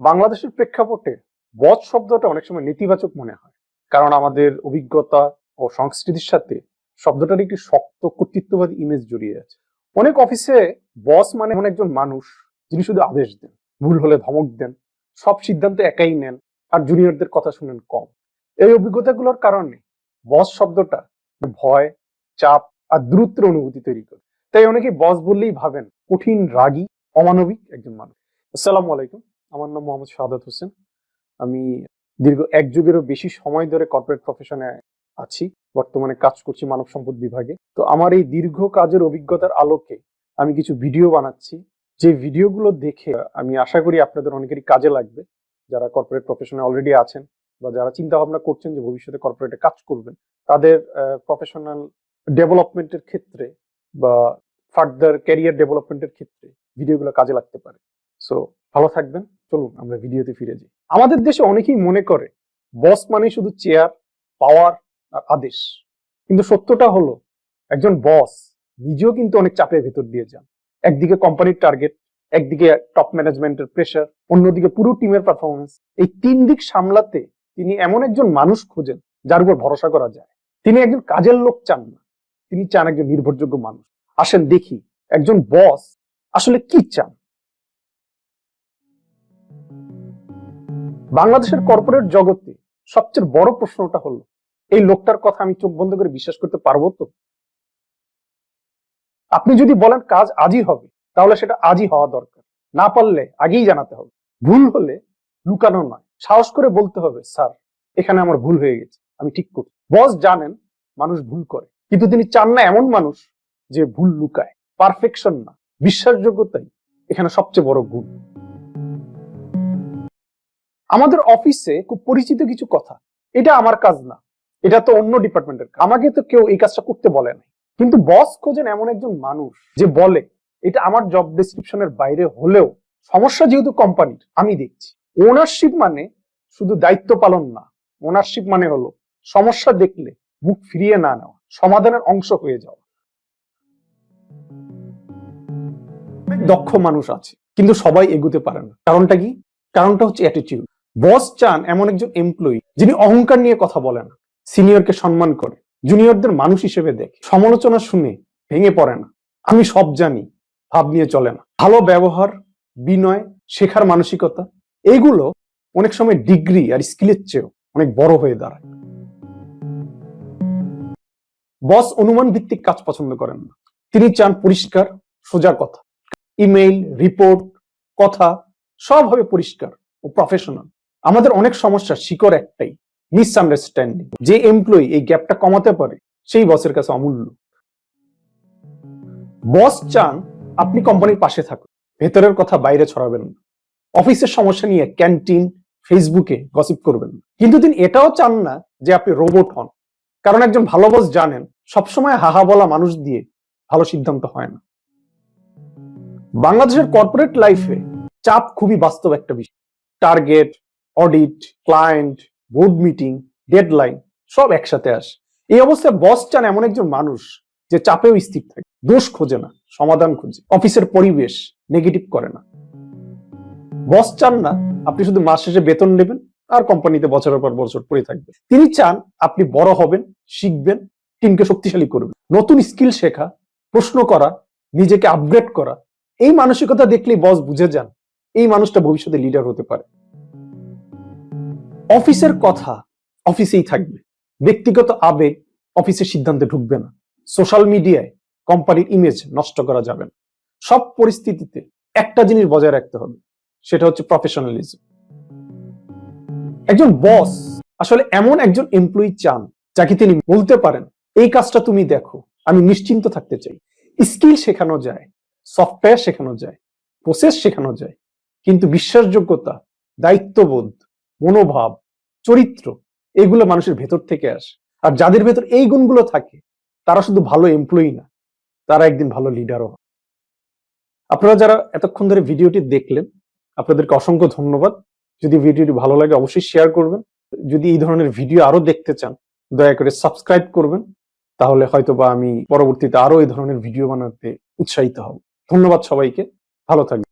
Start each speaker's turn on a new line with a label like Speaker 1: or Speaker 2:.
Speaker 1: বাংলাদেশের প্রেক্ষাপটে বধ শব্দটা অনেক সময় নেতিবাচক মনে হয়। কারণ আমাদের অভিজ্ঞতা ও সংস্কৃতির সাথে শব্দটার একটি শক্ত কর্তৃত্ববাদী ইমেজ জড়িয়ে আছে। অনেক অফিসে বস মানে এমন একজন মানুষ যিনি শুধু আদেশ দেন, ভুল হলে ধমক দেন, সব সিদ্ধান্ত একাই নেন আর জুনিয়রদের কথা শুনেন কম। এই অভিজ্ঞতাগুলোর কারণে বস শব্দটা ভয়, চাপ আর দূরত্বের অনুভূতি তৈরি করে। তাই অনেকে বস বললেই ভাবেন কঠিন, রাগী, অমানবিক একজন মানুষ। আসসালামু আলাইকুম। আমার নাম মোহাম্মদ শাহাদাত হোসেন। আমি দীর্ঘ এক যুগেরও বেশি সময় ধরে কর্পোরেট প্রফেশনে আছি। বর্তমানে কাজ করছি মানব সম্পদ বিভাগে। তো আমার এই দীর্ঘ কাজের অভিজ্ঞতার আলোকে আমি কিছু ভিডিও বানাচ্ছি। যে ভিডিওগুলো দেখে আমি আশা করি আপনাদের অনেকেরই কাজে লাগবে। যারা কর্পোরেট প্রফেশনে অলরেডি আছেন বা যারা চিন্তা ভাবনা করছেন যে ভবিষ্যতে কর্পোরেটে কাজ করবেন, তাদের প্রফেশনাল ডেভেলপমেন্টের ক্ষেত্রে বা ফার্দার ক্যারিয়ার ডেভেলপমেন্টের ক্ষেত্রে ভিডিওগুলো কাজে লাগতে পারে। সো ভালো থাকবেন। চলুন, আমরা ভিডিওতে ফিরে যাই। আমাদের দেশে অনেকেই মনে করে বস মানে শুধু চেয়ার পাওয়ার আর আদেশ। কিন্তু সত্যটা হলো, একজন বস নিজেও কিন্তু অনেক চাপের ভেতর দিয়ে যান। একদিকে কোম্পানির টার্গেট একদিকে টপ ম্যানেজমেন্টের প্রেশার অন্যদিকে পুরো টিমের পারফরমেন্স এই তিন দিক সামলাতে তিনি এমন একজন মানুষ খোঁজেন, যার উপর ভরসা করা যায়। তিনি একজন কাজের লোক চান না। তিনি চান একজন নির্ভরযোগ্য মানুষ। আসেন দেখি, একজন বস আসলে কি চান? বাংলাদেশের কর্পোরেট জগতে সবচেয়ে বড় প্রশ্নটা হলো, এই লোকটার কথা আমি চোখ বন্ধ করে বিশ্বাস করতে পারব তো? আপনি যদি বলেন কাজ আজই হবে, তাহলে সেটা আজই হওয়া দরকার। না পারলে আগেই জানাতে হবে। ভুল হলে লুকানো নয়। সাহস করে বলতে হবে, স্যার, এখানে আমার ভুল হয়ে গেছে। আমি ঠিক করি বস জানেন মানুষ ভুল করে, কিন্তু তিনি চান না এমন মানুষ যে ভুল লুকায়। পারফেকশন না। বিশ্বাসযোগ্যতাই এখানে সবচেয়ে বড় গুণ। আমাদের অফিসে খুব পরিচিত কিছু কথা। এটা আমার কাজ না। এটা তো অন্য ডিপার্টমেন্টের আমাকে তো কেউ এই কাজটা করতে বলে না কিন্তু বস খোঁজেন এমন একজন মানুষ যে বলে, এটা আমার জব ডিসক্রিপশনের বাইরে হলেও সমস্যা যেহেতু কোম্পানির, আমি দেখছি। ওনারশিপ মানে শুধু দায়িত্ব পালন না। ওনারশিপ মানে হলো সমস্যা দেখলে মুখ ফিরিয়ে না নেওয়া, সমাধানের অংশ হয়ে যাওয়া। দক্ষ মানুষ আছে, কিন্তু সবাই এগুতে পারে না। কারণটা কি? কারণটা হচ্ছে অ্যাটিটিউড বস চান এমন একজন এমপ্লয়ি যিনি অহংকার নিয়ে কথা বলে না সিনিয়রকে সম্মান করে জুনিয়রদের মানুষ হিসেবে দেখে। সমালোচনা শুনে ভেঙে পড়ে না। আমি সব জানি, ভাব নিয়ে চলে না। ভালো ব্যবহার, বিনয়, শেখার মানসিকতা এইগুলো অনেক সময় ডিগ্রি আর স্কিলের চেয়েও অনেক বড় হয়ে দাঁড়ায়। বস অনুমান ভিত্তিক কাজ পছন্দ করেন না। তিনি চান পরিষ্কার, সোজা কথা। ইমেইল রিপোর্ট কথা সব হবে পরিষ্কার ও প্রফেশনাল আমাদের অনেক সমস্যা শিকড় একটাই মিসআন্ডারস্ট্যান্ডিং যে এমপ্লয়ি এই গ্যাপটা কমাতে পারে, সেই বসের কাছে অমূল্য। বস চান আপনি কোম্পানির পাশে থাকুন, ভেতরের কথা বাইরে ছড়াবেন না। অফিসের সমস্যা নিয়ে ক্যান্টিন ফেসবুকে গসিপ করবেন কিন্তু তিনি এটাও চান না যে আপনি রোবট হন। কারণ একজন ভালো বস জানেন, সবসময় হাহা বলা মানুষ দিয়ে ভালো সিদ্ধান্ত হয় না। বাংলাদেশের কর্পোরেট লাইফে চাপ খুবই বাস্তব একটা বিষয়। Target audit client board meeting deadline সব একসাথে আসে। এই অবস্থায় বস চান এমন একজন মানুষ যে চাপেও স্থির থাকে। দোষ খোঁজে না, সমাধান খোঁজে। অফিসের পরিবেশ নেগেটিভ করে না। বস চান না, আপনি শুধু মাস শেষে বেতন নেবেন, আর কোম্পানিতে বছরের পর বছর পড়ে থাকবেন। তিনি চান আপনি বড় হবেন, শিখবেন টিমকে শক্তিশালী করবেন। নতুন স্কিল শেখা, প্রশ্ন করা, নিজেকে আপগ্রেড করা। এই মানসিকতা দেখলেই বস বুঝে যান, এই মানুষটা ভবিষ্যতে লিডার হতে পারে। অফিসের কথা অফিসেই থাকবে। ব্যক্তিগত আবেগ অফিসের সিদ্ধান্তে ঢুকবে না। সোশ্যাল মিডিয়ায় কোম্পানির ইমেজ নষ্ট করা যাবে না। সব পরিস্থিতিতে একটা জিনিস বজায় রাখতে হবে, সেটা হচ্ছে প্রফেশনালিজম একজন বস আসলে এমন একজন এমপ্লয়ি চান যাকে তিনি বলতে পারেন, এই কাজটা তুমি দেখো, আমি নিশ্চিন্ত থাকতে চাই। স্কিল শেখানো যায় সফটওয়্যার শেখানো যায় প্রসেস শেখানো যায়, কিন্তু বিশ্বাসযোগ্যতা, দায়িত্ববোধ মনোভাব, চরিত্র, এগুলো মানুষের ভেতর থেকে আসে। আর যাদের ভেতর এই গুণগুলো থাকে, তারা শুধু ভালো এমপ্লয়ি না, তারা একদিন ভালো লিডারও হয় আপনারা যারা এতক্ষণ ধরে ভিডিওটি দেখলেন, আপনাদেরকে অসংখ্য ধন্যবাদ। যদি ভিডিওটি ভালো লাগে, অবশ্যই শেয়ার করবেন। যদি এই ধরনের ভিডিও আরও দেখতে চান, দয়া করে সাবস্ক্রাইব করবেন। তাহলে হয়তো বা আমি পরবর্তীতে আরও এই ধরনের ভিডিও বানাতে উৎসাহিত হব। ধন্যবাদ সবাইকে। ভালো থাকবেন।